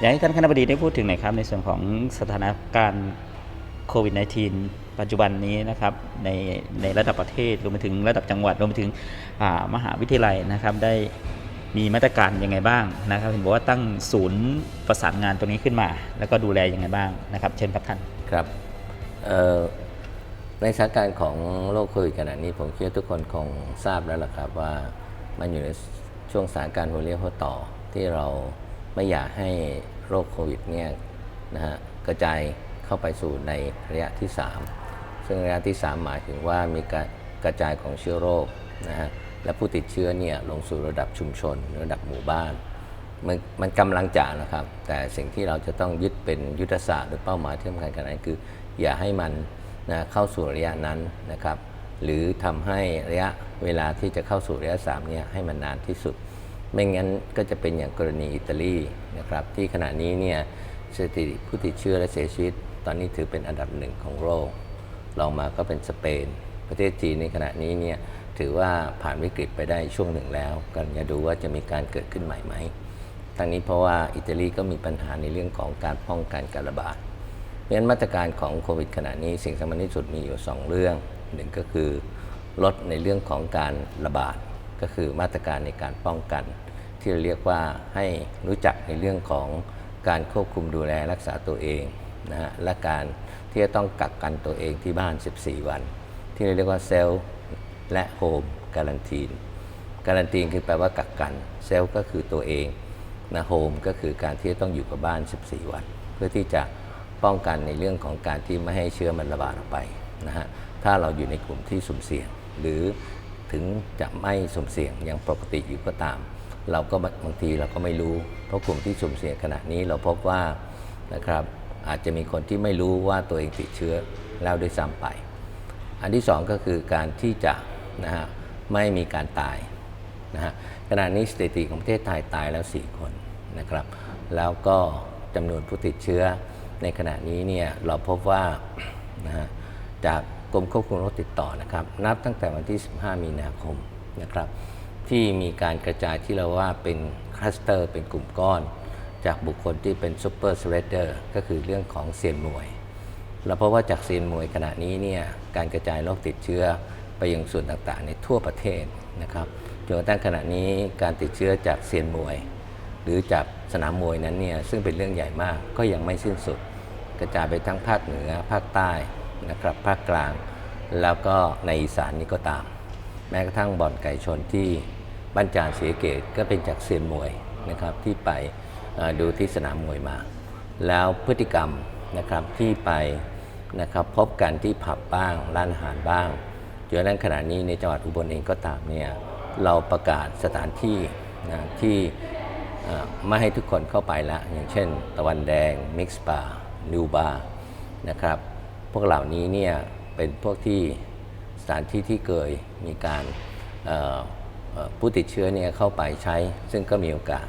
อยากให้ท่านคณะบดีได้พูดถึงหน่อยครับในส่วนของสถานการณ์โควิด -19 ปัจจุบันนี้นะครับในในระดับประเทศรวมไปถึงระดับจังหวัดรวมไปถึงมหาวิทยาลัยนะครับได้มีมาตรการยังไงบ้างนะครับ เห็นบอกว่าตั้งศูนย์ประสานงานตรงนี้ขึ้นมา แล้วก็ดูแลยังไงบ้างนะครับ เช่นครับท่านครับในสถานการณ์ของโรคโควิดขณะนี้ผมคิดว่าทุกคนคงทราบแล้วล่ะครับว่ามันอยู่ในช่วงสถานการณ์หัวเรียวหัวต่อที่เรา ไม่อยากให้โรคโควิดเนี่ยนะฮะกระจายเข้าไปสู่ในระยะที่ 3 ซึ่งระยะที่ 3 หมายถึงว่ามีการกระจายของเชื้อโรคนะฮะและผู้ติดเชื้อเนี่ยลงสู่ระดับชุมชนระดับหมู่บ้าน มันมันกำลังจะนะครับ แต่สิ่งที่เราจะต้องยึดเป็นยุทธศาสตร์หรือเป้าหมายที่สำคัญกันนั้นคือ อย่าให้มันนะเข้าสู่ระยะนั้นนะครับ หรือทำให้ระยะเวลาที่จะเข้าสู่ระยะ3เนี่ยให้มันนานที่สุด ไม่งั้นก็จะเป็นอย่างกรณีอิตาลีนะครับที่ขณะนี้เนี่ยสถิติผู้ติดเชื้อและเสียชีวิต ตอนนี้ถือเป็นอันดับหนึ่งของโลกรองมาก็เป็นสเปน ประเทศจีนในขณะนี้เนี่ยถือว่าผ่านวิกฤตไปได้ช่วงหนึ่งแล้วกำลังจะดูว่าจะมีการเกิดขึ้นใหม่ไหมทั้งนี้เพราะว่าอิตาลีก็มีปัญหาในเรื่องของการป้องกันการระบาดเพราะฉะนั้นมาตรการของโควิดขณะนี้สิ่งสำคัญที่สุดมีอยู่ 2 เรื่องหนึ่งก็คือลดในเรื่องของการระบาด ก็คือมาตรการในการป้องกัน ที่เราเรียกว่าให้รู้จักในเรื่องของการควบคุมดูแลรักษาตัวเองนะฮะและการที่จะต้องกักกันตัวเองที่บ้าน 14 วัน ที่เราเรียกว่าเซลล์และโฮมการันตีนการันตีนคือแปลว่ากักกันเซลล์ก็คือตัวเองนะโฮมก็คือการที่จะต้องอยู่กับบ้าน 14 วัน เพื่อที่จะป้องกันในเรื่องของการที่ไม่ให้เชื้อมันระบาดออกไปนะฮะถ้าเราอยู่ในกลุ่มที่สุ่มเสี่ยง หรือ ถึงจะไม่สุ่มเสี่ยงอยังปกติอยู่ก็ตาม เราก็บางทีเราก็ไม่รู้ เพราะกลุ่มที่สุ่มเสี่ยงขณะนี้เราพบว่านะครับอาจจะมีคนที่ไม่รู้ว่าตัวเองติดเชื้อแล้วด้วยซ้ำไป อันที่สองก็คือการที่จะนะฮะไม่มีการตายนะฮะขณะนี้สถิติของประเทศไทยตายแล้ว 4 คนนะครับ แล้วก็จำนวนผู้ติดเชื้อในขณะนี้เนี่ยเราพบว่านะฮะจาก กรมควบคุมโรคติดต่อนะครับ นับตั้งแต่วันที่ 15 มีนาคมนะครับที่มีการกระจายที่เราว่าเป็นคลัสเตอร์เป็นกลุ่มก้อน จากบุคคลที่เป็นซูเปอร์สเ e เดอร์ก็คือเรื่องของเซียนมวย เราพบว่าจากเซียนมวยขณะนี้เนี่ยการกระจายโรคติดเชื้อไปยังส่วนต่างๆ ในทั่วประเทศนะครับจนกระทั่งขณะนี้การติดเชื้อจากเซียนมวย หรือจากสนามมวยนั้นเนี่ยซึ่งเป็นเรื่องใหญ่มากก็ยังไม่สิ้นสุด กระจายไปทั้งภาคเหนือภาคใต้ นะครับภาคกลาง แล้วก็ในอีสานนี้ก็ตาม แม้กระทั่งบ่อนไก่ชนที่บ้านจานเสียเกตก็เป็นจากเซียนมวยนะครับที่ไปดูที่สนามมวยมา แล้วพฤติกรรมนะครับที่ไปนะครับพบกันที่ผับบ้างร้านอาหารบ้างจนกระทั่งขณะนี้ในจังหวัดอุบลเองก็ตามเนี่ยเราประกาศสถานที่นะที่ไม่ให้ทุกคนเข้าไปละอย่างเช่น ตะวันแดงมิกซ์บาร์นิวบาร์นะครับ วกเหล่านี้เนี่ยเป็นพวกที่สถานที่ที่เคยมีการผู้ติดเชื้อเนี่ยเข้าไปใช้ ซึ่งก็มีโอกาส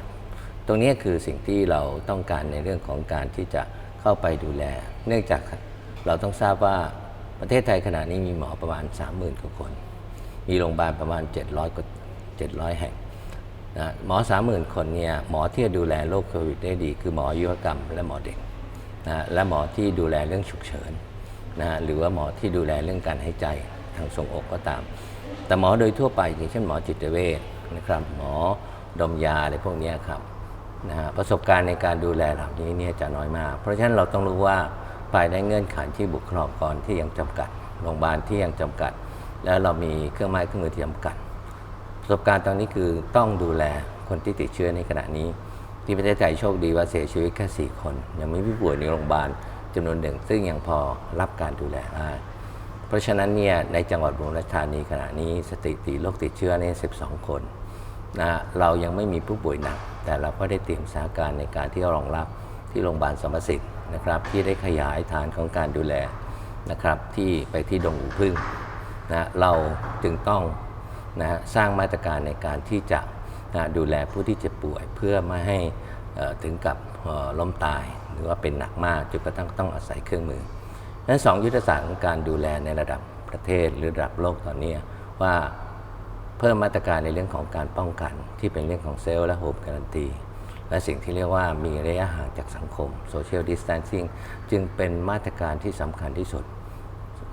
ตรงนี้คือสิ่งที่เราต้องการในเรื่องของการที่จะเข้าไปดูแล เนื่องจากเราต้องทราบว่าประเทศไทยขณะนี้มีหมอประมาณ 30,000กว่าคน มีโรงพยาบาลประมาณ 700กว่า700 แห่งนะหมอ 30,000 คนเนี่ยหมอที่จะดูแลโรคโควิดได้ดี คือหมออายุรกรรมและหมอเด็กนะและหมอที่ดูแลเรื่องฉุกเฉิน นะหรือว่าหมอที่ดูแลเรื่องการหายใจทางทรงอกก็ตาม แต่หมอโดยทั่วไปอย่างเช่นหมอจิตเวชนะครับหมอดมยาอะไรพวกนี้ครับนะฮะประสบการณ์ในการดูแลเหล่านี้เนี่ยจะน้อยมาก เพราะฉะนั้นเราต้องรู้ว่าภายในเงื่อนไขที่บุคลากรที่ยังจำกัดโรงพยาบาลที่ยังจำกัด แล้วเรามีเครื่องไม้เครื่องมือที่จำกัด ประสบการณ์ตอนนี้คือต้องดูแลคนที่ติดเชื้อในขณะนี้ ที่ประเทศไทยโชคดีว่าเสียชีวิตแค่4คน ยังไม่มีผู้ป่วยในโรงพยาบาล จำนวนหนึ่ง ซึ่งยังพอรับการดูแลได้เพราะฉะนั้นเนี่ยในจังหวัดอุบลราชธานีขณะนี้สถิติโรคติดเชื้อใน12 คนนะเรายังไม่มีผู้ป่วยหนัก แต่เราก็ได้เตรียมสถานการณ์ในการที่รองรับที่โรงพยาบาลสมสิทธิ์นะครับที่ได้ขยายฐานของการดูแลนะครับที่ไปที่ดงหูพึ่งนะเราจึงต้องนะสร้างมาตรการในการที่จะนะดูแลผู้ที่เจ็บป่วย เพื่อไม่ให้ถึงกับล้มตาย หรือว่าเป็นหนักมากจนกระทั่งต้องอาศัยเครื่องมือนั้นสองยุทธศาสตร์ของการดูแลในระดับประเทศหรือระดับโลกตอนนี้ว่าเพิ่มมาตรการในเรื่องของการป้องกัน ที่เป็นเรื่องของเซลล์และโฮมการันตีและสิ่งที่เรียกว่ามีระยะห่างจากสังคม social distancing จึงเป็นมาตรการที่สำคัญที่สุด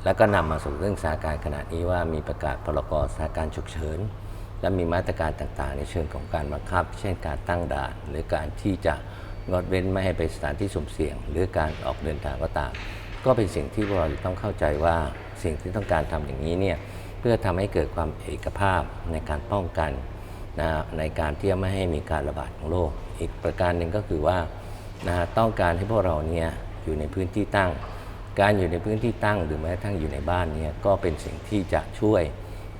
แล้วก็นำมาสู่เรื่องสถานการณ์ขณะนี้ว่ามีประกาศพรกสถานการณ์ฉุกเฉิน และมีมาตรการต่างๆ ในเชิงของการบังคับ เช่นการตั้งด่าน หรือการที่จะ งดเว้นไม่ให้ไปสถานที่สุ่มเสี่ยง หรือการออกเดินทางก็ตาม ก็เป็นสิ่งที่พวกเราต้องเข้าใจว่าสิ่งที่ต้องการทำอย่างนี้เนี่ยเพื่อทำให้เกิดความเอกภาพในการป้องกันนะในการที่จะไม่ให้มีการระบาดของโรคอีกประการหนึ่งก็คือว่านะต้องการให้พวกเราเนี่ยอยู่ในพื้นที่ตั้ง การอยู่ในพื้นที่ตั้งหรือแม้กระทั่งอยู่ในบ้านเนี่ยก็เป็นสิ่งที่จะช่วย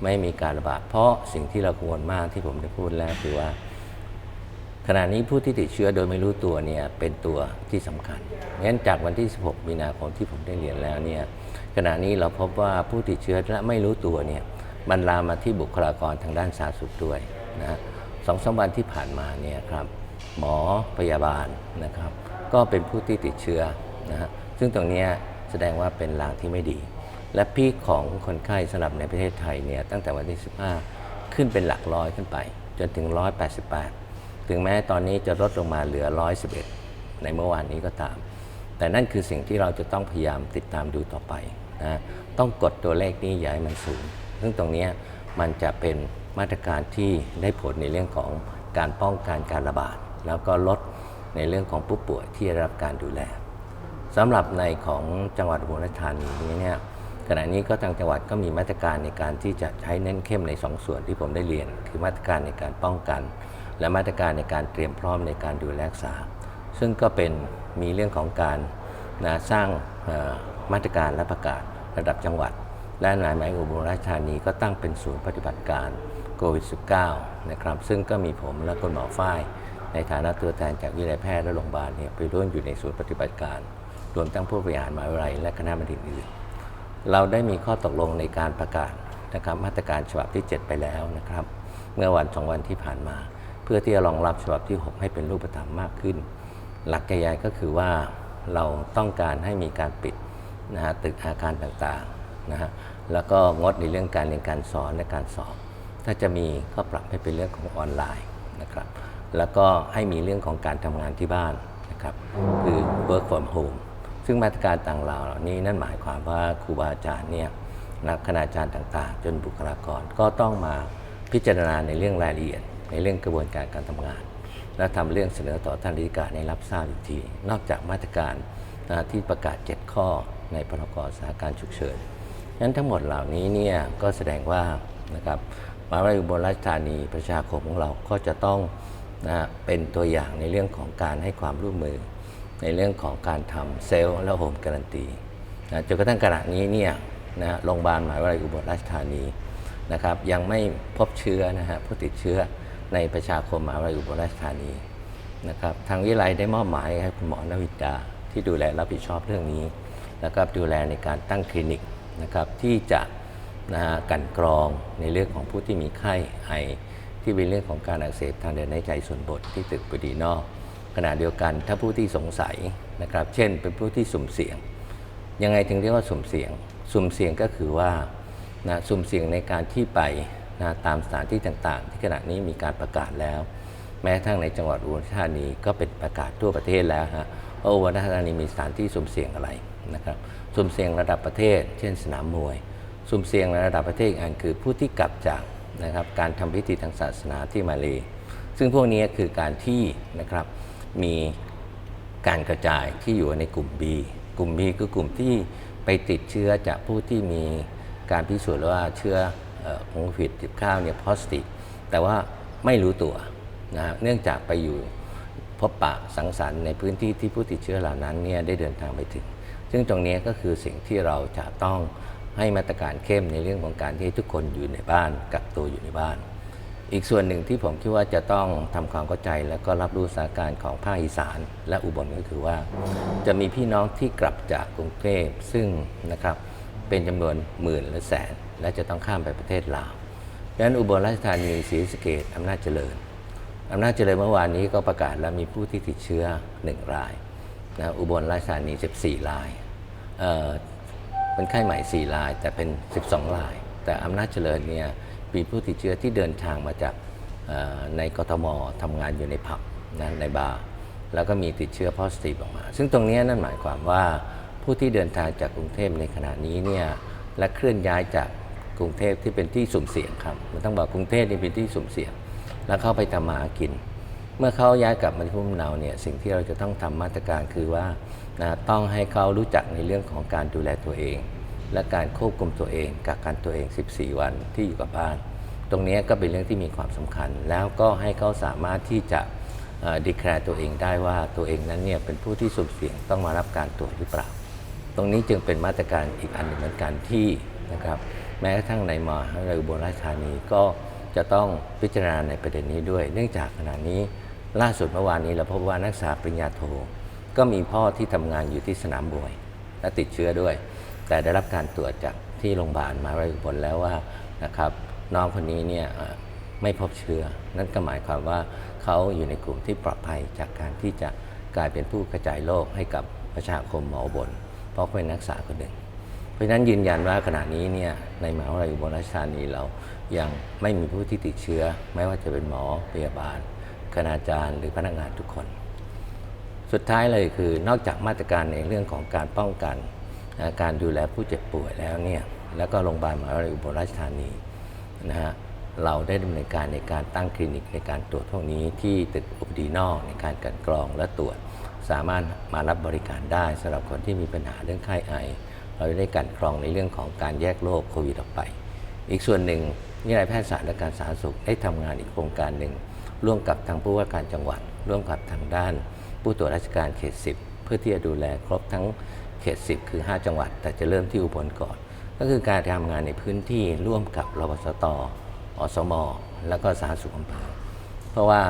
ไม่มีการระบาด เพราะสิ่งที่เรากังวลมากที่ผมได้พูดแล้วคือว่า ขณะนี้ผู้ที่ติดเชื้อโดยไม่รู้ตัวเนี่ยเป็นตัวที่สำคัญงั้นจากวันที่ 16 มีนาคมที่ผมได้เรียนแล้วเนี่ยขณะนี้เราพบว่าผู้ติดเชื้อและไม่รู้ตัวเนี่ยมันลามมาที่บุคลากรทางด้านสาธารณสุขด้วยนะสองสามวันที่ผ่านมาเนี่ยครับหมอพยาบาลนะครับ ก็เป็นผู้ที่ติดเชื้อนะฮะซึ่งตรงนี้แสดงว่าเป็นลางที่ไม่ดี และพีคของคนไข้สำหรับในประเทศไทยเนี่ยตั้งแต่วันที่ 15 ขึ้นเป็นหลักร้อยขึ้นไป จนถึง 188 ถึงแม้ตอนนี้จะลดลงมาเหลือ 111 ในเมื่อวานนี้ก็ตาม แต่นั่นคือสิ่งที่เราจะต้องพยายามติดตามดูต่อไปนะต้องกดตัวเลขนี้อย่าให้มันสูง ซึ่งตรงนี้มันจะเป็นมาตรการที่ได้ผลในเรื่องของการป้องกันการระบาด แล้วก็ลดในเรื่องของผู้ป่วยที่ได้รับการดูแลสำหรับในของจังหวัดอุบลราชธานีนี้เนี่ยขณะนี้ก็ทางจังหวัดก็มีมาตรการในการที่จะใช้เน้นเข้มในสองส่วนที่ผมได้เรียน คือมาตรการในการป้องกัน และมาตรการในการเตรียมพร้อมในการดูแลรักษา ซึ่งก็เป็นมีเรื่องของการนะสร้างมาตรการและประกาศระดับจังหวัด และหนายหมายอุบลราชธานีก็ตั้งเป็นศูนย์ปฏิบัติการโควิด -19 นะครับซึ่งก็มีผมและคุณหมอฝ้าย ในฐานะตัวแทนจากวิทยาลัยแพทย์และโรงพยาบาลเนี่ยไปร่วมอยู่ในศูนย์ปฏิบัติการ รวมทั้งผู้บริหารมหาวิทยาลัยและคณะบัณฑิตอื่น เราได้มีข้อตกลงในการประกาศนะครับมาตรการฉบับที่ 7 ไปแล้วนะครับ เมื่อวันสองวันที่ผ่านมา เพื่อที่จะรองรับฉบับที่ 6 ให้เป็นรูปธรรมมากขึ้น หลักใหญ่ๆก็คือว่าเราต้องการให้มีการปิดนะฮะตึกอาคารต่างๆนะฮะแล้วก็งดในเรื่องการเรียนการสอนและการสอบ ถ้าจะมีก็ปรับให้เป็นเรื่องของออนไลน์นะครับแล้วก็ให้มีเรื่องของการทำงานที่บ้านนะครับคือ work from home ซึ่งมาตรการต่างๆเหล่านี้นั่นหมายความว่าครูบาอาจารย์เนี่ยนักคณาจารย์ต่างๆ จนบุคลากรก็ต้องมาพิจารณาในเรื่องรายละเอียด ในเรื่องกระบวนการการทำงาน และทำเรื่องเสนอต่อท่านริการให้รับทราบอีกที นอกจากมาตรการที่ประกาศ 7 ข้อในพรกสถานการณ์ฉุกเฉินนั้นทั้งหมดเหล่านี้เนี่ยก็แสดงว่านะครับมหาวิทยาลัยอุบลราชธานีประชาคมของเราก็จะต้องนะเป็นตัวอย่างในเรื่องของการให้ความร่วมมือ ในเรื่องของการทำเซลล์และโฮมการันตีนะจนกระทั่งขณะนี้เนี่ยนะโรงพยาบาลมหาวิทยาลัยอุบลราชธานีนะครับยังไม่พบเชื้อนะฮะผู้ติดเชื้อ ในประชาคมมหาวิทยาลัยอุบลราชธานีนะครับทางวิทยาลัยได้มอบหมายให้คุณหมอนวิดาที่ดูแลรับผิดชอบเรื่องนี้แล้วก็ดูแลในการตั้งคลินิกนะครับที่จะนะฮะกันกรองในเรื่องของผู้ที่มีไข้ไอที่เป็นเรื่องของการอักเสบทางเดินหายใจส่วนบนที่ตึกปดีนอกขณะเดียวกันถ้าผู้ที่สงสัยนะครับเช่น เป็นผู้ที่สุ่มเสี่ยง ยังไงถึงเรียกว่าสุ่มเสี่ยง สุ่มเสี่ยงก็คือว่านะสุ่มเสี่ยงในการที่ไป นะตามสถานที่ต่างๆ ที่ขณะนี้มีการประกาศแล้ว แม้กระทั่งในจังหวัดอุบลราชธานีก็เป็นประกาศทั่วประเทศแล้วฮะว่าอุบลราชธานีมีสถานที่สุ่มเสี่ยงอะไรนะครับสุ่มเสี่ยงระดับประเทศ เช่นสนามมวย สุ่มเสี่ยงระดับประเทศอีกอันคือผู้ที่กลับจากนะครับการทำพิธีทางศาสนาที่มาเลซึ่งพวกนี้คือการที่นะครับมีการกระจายที่อยู่ในกลุ่ม B กลุ่ม B คือกลุ่มที่ไปติดเชื้อจากผู้ที่มีการพิสูจน์ว่าเชื้อ โควิด 19 เนี่ย positive แต่ว่าไม่รู้ตัวนะเนื่องจากไปอยู่พบปะสังสรรค์ในพื้นที่ที่ผู้ติดเชื้อเหล่านั้นเนี่ยได้เดินทางไปถึง ซึ่งตรงนี้ก็คือสิ่งที่เราจะต้องให้มาตรการเข้มในเรื่องของการที่ทุกคนอยู่ในบ้านกักตัวอยู่ในบ้าน อีกส่วนหนึ่งที่ผมคิดว่าจะต้องทำความเข้าใจและก็รับรู้สถานการณ์ของภาคอีสาน และอุบลก็คือว่า จะมีพี่น้องที่กลับจากกรุงเทพซึ่งนะครับเป็นจำนวนหมื่นและแสน และจะต้องข้ามไปประเทศลาวดังนั้นอุบลราชธานีศรีสะเกดอำนาจเจริญอำนาจเจริญเมื่อวานนี้ก็ประกาศแล้วมีผู้ที่ติดเชื้อ 1 รายนะอุบลราชธานี 14 รายเอ่อเป็นไข้ใหม่ 4 ราย แต่เป็น 12 ราย แต่อำนาจเจริญเนี่ยมีผู้ติดเชื้อที่เดินทางมาจากในกทมทำงานอยู่ในผับนะในบาร์แล้วก็มีติดเชื้อ positive ออกมา ซึ่งตรงนี้นั่นหมายความว่าผู้ที่เดินทางจากกรุงเทพในขณะนี้เนี่ยและเคลื่อนย้ายจาก กรุงเทพที่เป็นที่สุ่มเสี่ยงครับมันต้องบอกกรุงเทพนี่เป็นที่สุ่มเสี่ยง แล้วเข้าไปทำมาหากิน เมื่อเขาย้ายกลับมาที่ภูมิลำเนาเนี่ยสิ่งที่เราจะต้องทำมาตรการคือว่านะต้องให้เขารู้จักในเรื่องของการดูแลตัวเอง และการควบคุมตัวเองกักกันตัวเอง 14 วันที่อยู่กับบ้าน ตรงนี้ก็เป็นเรื่องที่มีความสำคัญ แล้วก็ให้เขาสามารถที่จะดีแคลร์ตัวเองได้ว่าตัวเองนั้นเนี่ยเป็นผู้ที่สุ่มเสี่ยงต้องมารับการตรวจหรือเปล่า ตรงนี้จึงเป็นมาตรการอีกอันหนึ่งเหมือนกันที่นะครับ แม้กระทั่งในมหาวิทยาลัยอุบลราชธานีก็จะต้องพิจารณาในประเด็นนี้ด้วย เนื่องจากขณะนี้ล่าสุดเมื่อวานนี้เราพบว่านักศึกษาปริญญาโท ก็มีพ่อที่ทำงานอยู่ที่สนามมวย และติดเชื้อด้วย แต่ได้รับการตรวจจากที่โรงพยาบาลมหาวิทยาลัยอุบลแล้วว่านะครับน้องคนนี้เนี่ยไม่พบเชื้อ นั่นก็หมายความว่าเขาอยู่ในกลุ่มที่ปลอดภัยจากการที่จะกลายเป็นผู้กระจายโรคให้กับประชาคมหมออุบลเพราะเป็นนักศึกษาคนหนึ่ง เพราะฉะนั้นยืนยันว่าขณะนี้เนี่ยในมหาวิทยาลัยอุบลราชธานีเรายังไม่มีผู้ที่ติดเชื้อ ไม่ว่าจะเป็นหมอพยาบาล คณาจารย์หรือพนักงานทุกคน สุดท้ายเลยคือนอกจากมาตรการในเรื่องของการป้องกันการดูแลผู้เจ็บป่วยแล้วเนี่ยแล้วก็โรงพยาบาลมหาวิทยาลัยอุบลราชธานีนะฮะเราได้ดำเนินการในการตั้งคลินิกในการตรวจพวกนี้ที่ตึกอุปดีนอกในการกันกรองและตรวจ สามารถมารับบริการได้สำหรับคนที่มีปัญหาเรื่องไข้ไอ เราจะได้กลันกรองในเรื่องของการแยกโรคโควิดออกไป อีกส่วนหนึ่งวิทยาลัยแพทยศาสตร์และการสาธารณสุขได้ทำงานอีกโครงการหนึ่ง ร่วมกับทางผู้ว่าการจังหวัด ร่วมกับทางด้าน ผู้ตรวจราชการเขต 10 เพื่อที่จะดูแลครบทั้งเขต 10 คือ 5 จังหวัด แต่จะเริ่มที่อุบลก่อน ก็คือการทำงานในพื้นที่ร่วมกับรบสตอสม แล้วก็สาธารณสุขอำเภอเพราะว่า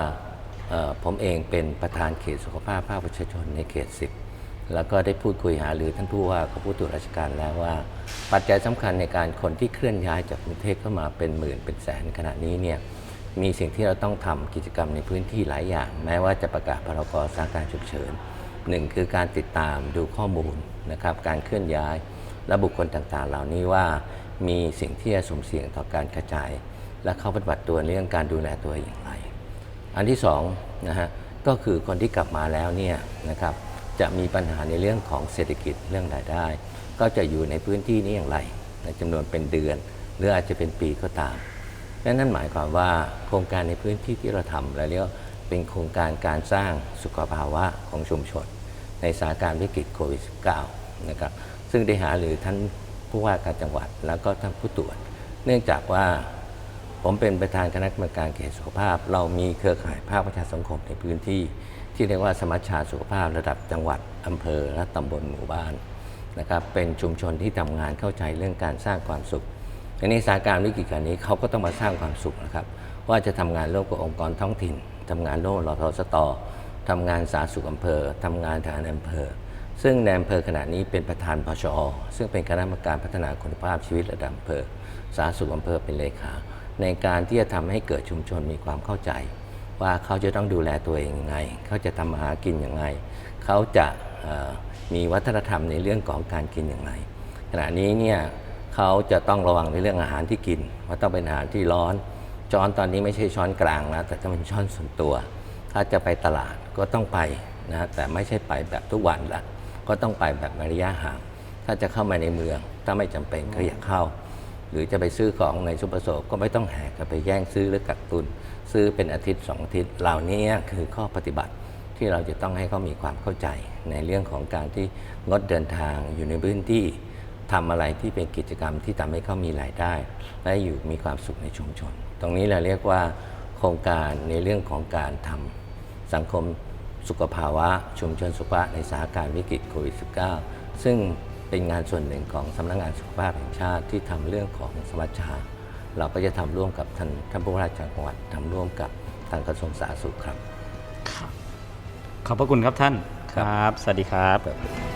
ผมเองเป็นประธานเขตสุขภาพภาคประชาชนในเขต 10 แล้วก็ได้พูดคุยหาหรือท่านผู้ว่ากับผู้ตรวจราชการแล้วว่า ปัจจัยสำคัญในการคนที่เคลื่อนย้ายจากกรุงเทพเข้ามาเป็นหมื่นเป็นแสนขณะนี้เนี่ยมีสิ่งที่เราต้องทำกิจกรรมในพื้นที่หลายอย่าง แม้ว่าจะประกาศพรกสถานการณ์ฉุกเฉินหนึ่งคือการติดตามดูข้อมูลนะครับการเคลื่อนย้ายและบุคคลต่างๆ เหล่านี้ว่ามีสิ่งที่จะสุ่มเสี่ยงต่อการกระจาย และเข้าปฏิบัติตัวเรื่องการดูแลตัวอย่างไร อันที่สองนะฮะก็คือคนที่กลับมาแล้วเนี่ยนะครับ จะมีปัญหาในเรื่องของเศรษฐกิจเรื่องรายได้ ก็จะอยู่ในพื้นที่นี้อย่างไร ในจำนวนเป็นเดือน หรืออาจจะเป็นปีก็ตามนั่นหมายความว่าโครงการในพื้นที่ที่เราทำเราเรียกว่าเป็นโครงการการสร้างสุขภาวะของชุมชน ในสถานการณ์วิกฤตโควิด -19 นะครับซึ่งได้หาหรือท่านผู้ว่าการจังหวัดแล้วก็ท่านผู้ตรวจ เนื่องจากว่าผมเป็นประธานคณะกรรมการเขตสุขภาพ เรามีเครือข่ายภาคประชาสังคมในพื้นที่ ที่เรียกว่าสมัชชาสุขภาพระดับจังหวัดอำเภอและตำบลหมู่บ้านนะครับเป็นชุมชนที่ทำงานเข้าใจเรื่องการสร้างความสุขในสถานการณ์วิกฤตการนี้เขาก็ต้องมาสร้างความสุขนะครับว่าจะทำงานร่วมกับองค์กรท้องถิ่นทำงานร่วมรทสตทำงานสาธารณสุขอำเภอทำงานทางอำเภอ ซึ่งในอำเภอขณะนี้เป็นประธานพชอ ซึ่งเป็นคณะกรรมการพัฒนาคุณภาพชีวิตระดับอำเภอ สาธารณสุขอำเภอเป็นเลขา ในการที่จะทำให้เกิดชุมชนมีความเข้าใจ ว่าเขาจะต้องดูแลตัวเองยังไง เขาจะทำมาหากินยังไง เขาจะมีวัฒนธรรมในเรื่องของการกินอย่างไรขณะนี้เนี่ยเขาจะต้องระวังในเรื่องอาหารที่กิน ว่าต้องเป็นอาหารที่ร้อน ช้อนตอนนี้ไม่ใช่ช้อนกลางแล้วแต่ต้องเป็นช้อนส่วนตัว ถ้าจะไปตลาดก็ต้องไปนะแต่ไม่ใช่ไปแบบทุกวันละก็ต้องไปแบบระยะห่าง ถ้าจะเข้ามาในเมือง ถ้าไม่จำเป็นก็อย่าเข้า หรือจะไปซื้อของในซุปเปอร์โซก็ไม่ต้องแหกกันไปแย่งซื้อหรือกักตุน ซื้อเป็นอาทิตย์สองอาทิตย์เหล่านี้คือข้อปฏิบัติที่เราจะต้องให้เขามีความเข้าใจ ในเรื่องของการที่งดเดินทางอยู่ในพื้นที่ทำอะไรที่เป็นกิจกรรมที่ทำให้เขามีรายได้ และอยู่มีความสุขในชุมชน ตรงนี้เราเรียกว่า โครงการในเรื่องของการทำสังคมสุขภาวะ ชุมชนสุขภาพในสถานการณ์วิกฤตโควิด -19 ซึ่ง เป็นงานส่วนหนึ่งของสำนักงานสุขภาพแห่งชาติที่ทำเรื่องของสมัชชา เราก็จะทำร่วมกับท่านท่านผู้ว่าราชการจังหวัดทำร่วมกับทางกระทรวงสาธารณสุขครับ ขอบพระคุณครับท่านครับครับสวัสดีครับครับ